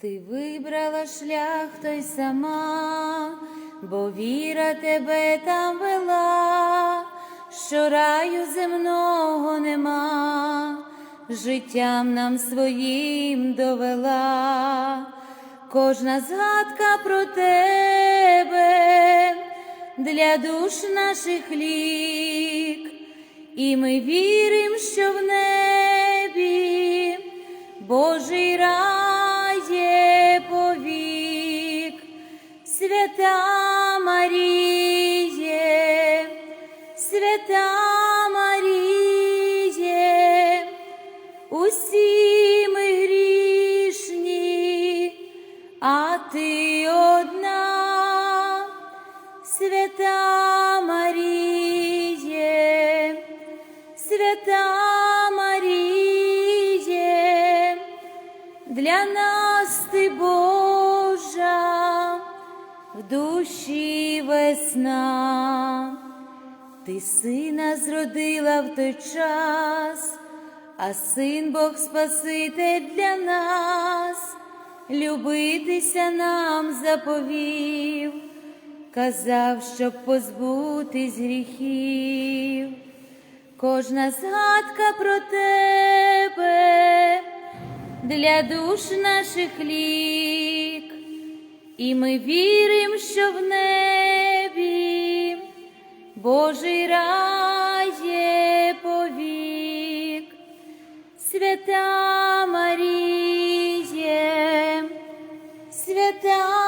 Ти вибрала шлях той сама, бо віра тебе там вела, що раю земного нема, життям нам своїм довела, кожна згадка про тебе для душ наших лік, і ми віримо, що в небі Божий рай свята весна, ти сина зродила в той час, а син Бог Спаситель для нас, любитися нам заповів, казав, щоб позбутись гріхів. Кожна згадка про тебе для душ наших лік, і ми віримо, що в небі Божий рай є повік, свята Маріє, свята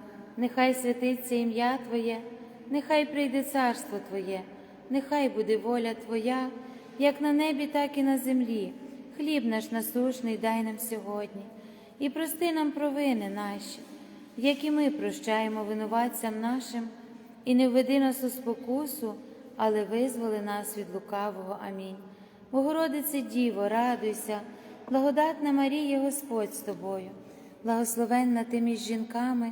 нехай святиться ім'я Твоє, нехай прийде царство Твоє, нехай буде воля Твоя, як на небі, так і на землі. Хліб наш насушний дай нам сьогодні, і прости нам провини наші, як і ми прощаємо винуватцям нашим, і не введи нас у спокусу, але визволи нас від лукавого. Амінь. Богородице Діво, радуйся, благодатна Марія, Господь з тобою, благословенна ти між жінками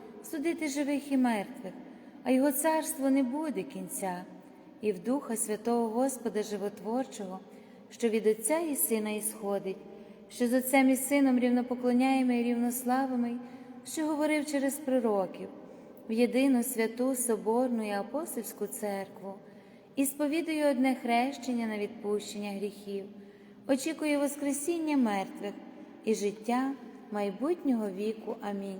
судити живих і мертвих, а його царство не буде кінця, і в Духа Святого Господа Животворчого, що від Отця і Сина ісходить, що з Отцем і Сином рівнопоклоняємо і рівнославимо, що говорив через пророків. в єдину святу Соборну і апостольську церкву і сповідую одне хрещення на відпущення гріхів, очікую Воскресіння мертвих і життя майбутнього віку. Амінь.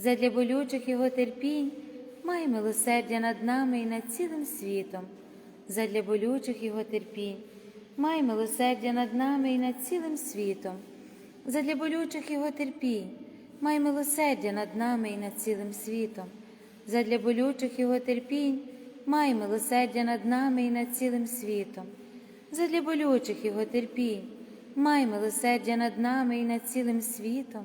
задля болючих Його терпінь май милосердя над нами і над цілим світом, задля болючих Його терпінь, май милосердя над нами і над цілим світом, задля болючих Його терпінь, май милосердя над нами і над цілим світом, задля болючих Його терпінь, май милосердя над нами і над цілим світом, задля болючих Його терпінь, май милосердя над нами і над цілим світом,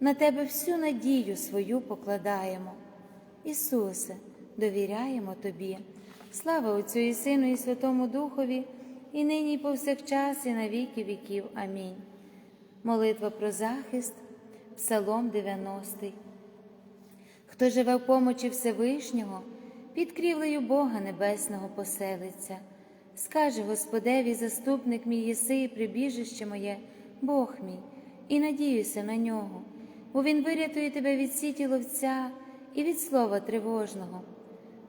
на Тебе всю надію свою покладаємо. Ісусе, довіряємо Тобі. Слава Отцю і Сину, і Святому Духові, і нині, і повсякчас, і на віки віків. Амінь. Молитва про захист, Псалом 90. Хто живе в помочі Всевишнього, під крівлею Бога Небесного поселиться. Скаже Господеві, заступник мій єси і прибіжище моє, Бог мій, і надіюся на нього, бо Він вирятує тебе від сіті ловця і від слова тривожного.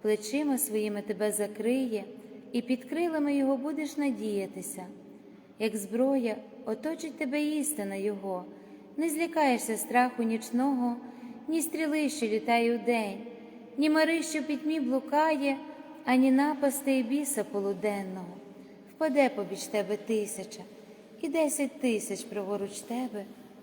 Плечима своїми тебе закриє, і під крилами Його будеш надіятися. Як зброя, оточить тебе істина Його, не злякаєшся страху нічного, ні стріли, що літає удень, ні мари, що пітьмі блукає ані напасти і біса полуденного. Впаде побіч тебе тисяча, і десять тисяч праворуч тебе,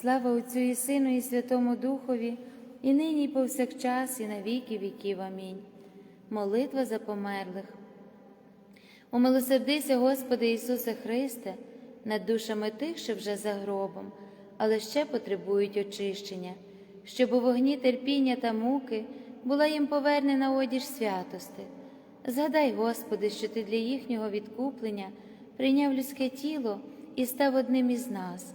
Слава Отцю і Сину, і Святому Духові, і нині, і повсякчас, і на віки віків. Амінь. Молитва за померлих. Умилосердися, Господи Ісусе Христе, над душами тих, що вже за гробом, але ще потребують очищення, щоб у вогні терпіння та муки була їм повернена одіж святости. Згадай, Господи, що Ти для їхнього відкуплення прийняв людське тіло і став одним із нас.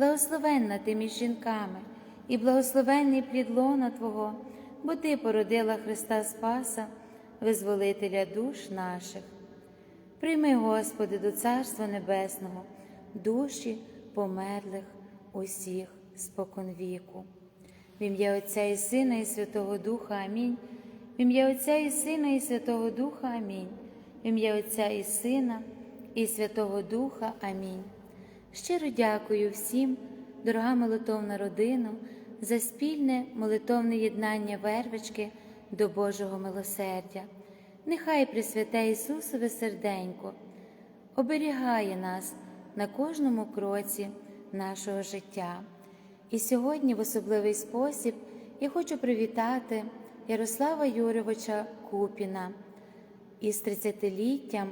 благословенна ти між жінками, і благословенний плід лона Твого, бо Ти породила Христа Спаса, визволителя душ наших. Прийми, Господи, до Царства Небесного, душі померлих усіх споконвіку. В ім'я Отця і Сина, і Святого Духа Амінь. В ім'я Отця і Сина, і Святого Духа Амінь. В ім'я Отця і Сина, і Святого Духа Амінь. Щиро дякую всім, дорога молитовна родина, за спільне молитовне єднання вервички до Божого милосердя. Нехай Пресвяте Ісусове серденько оберігає нас на кожному кроці нашого життя. І сьогодні, в особливий спосіб, я хочу привітати Ярослава Юрьовича Купіна із 30-літтям,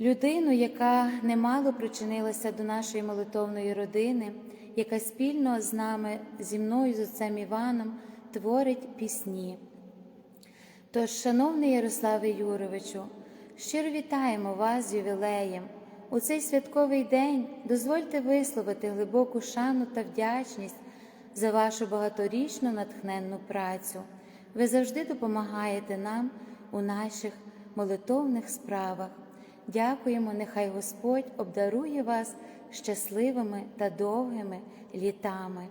людину, яка немало причинилася до нашої молитовної родини, яка спільно з нами, зі мною, з отцем Іваном, творить пісні. Тож, шановний Ярославе Юровичу, щиро вітаємо вас з ювілеєм. У цей святковий день дозвольте висловити глибоку шану та вдячність за вашу багаторічну натхненну працю. Ви завжди допомагаєте нам у наших молитовних справах. Дякуємо, нехай Господь обдарує вас щасливими та довгими літами.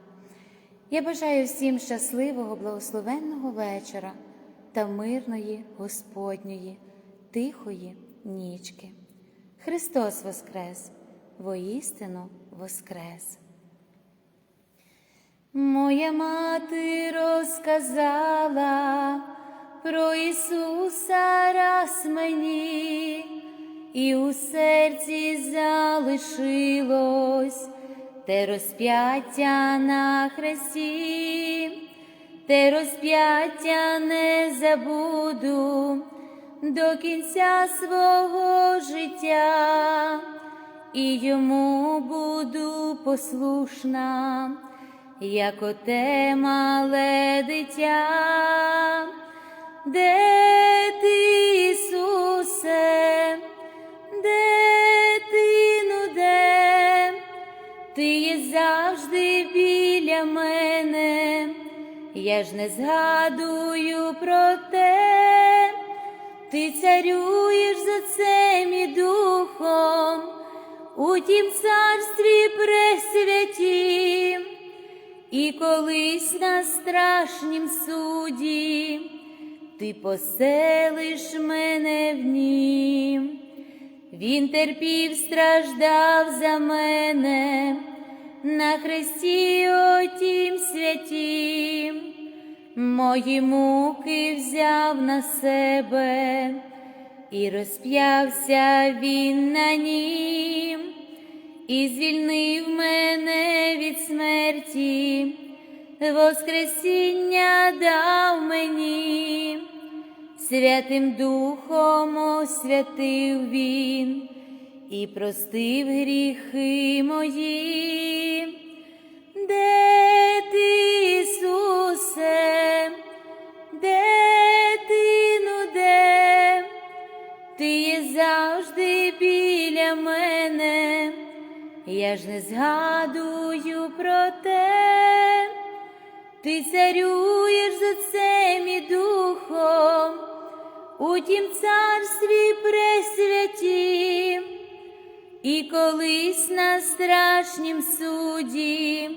Я бажаю всім щасливого, благословенного вечора та мирної Господньої, тихої нічки. Христос Воскрес, воістину Воскрес. Моя мати розказала про Ісуса раз мені, і у серці залишилось те розп'яття на хресті, те розп'яття не забуду до кінця свого життя, і йому буду послушна, як оте мале дитя, де ти, Ісусе, завжди біля мене, я ж не згадую про те, ти царюєш за цим і духом, у тім царстві пресвятім, і колись на страшнім суді ти поселиш мене в нім. Він терпів, страждав за мене на хресті отім святім, мої муки взяв на себе і розп'явся він на нім, і звільнив мене від смерті, Воскресіння дав мені. Святим Духом освятив Він і простив гріхи мої, де де ну є завжди біля мене, я ж не згадую про те. Ти царюєш за цим і духом, у тім царстві пресвятім, і колись на страшнім суді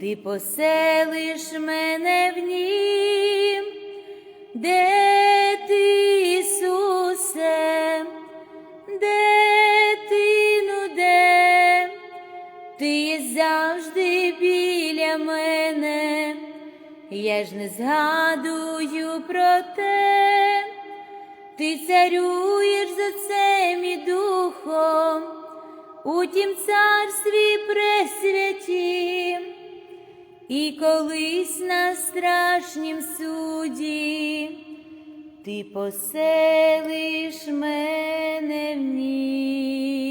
ти поселиш мене в нім, де ти, Ісусе, де ти ну де? ти завжди біля мене, я ж не згадую про те, ти царюєш за цим і духом. У тім царстві пресвятім, і колись на страшнім суді ти поселиш мене в ній.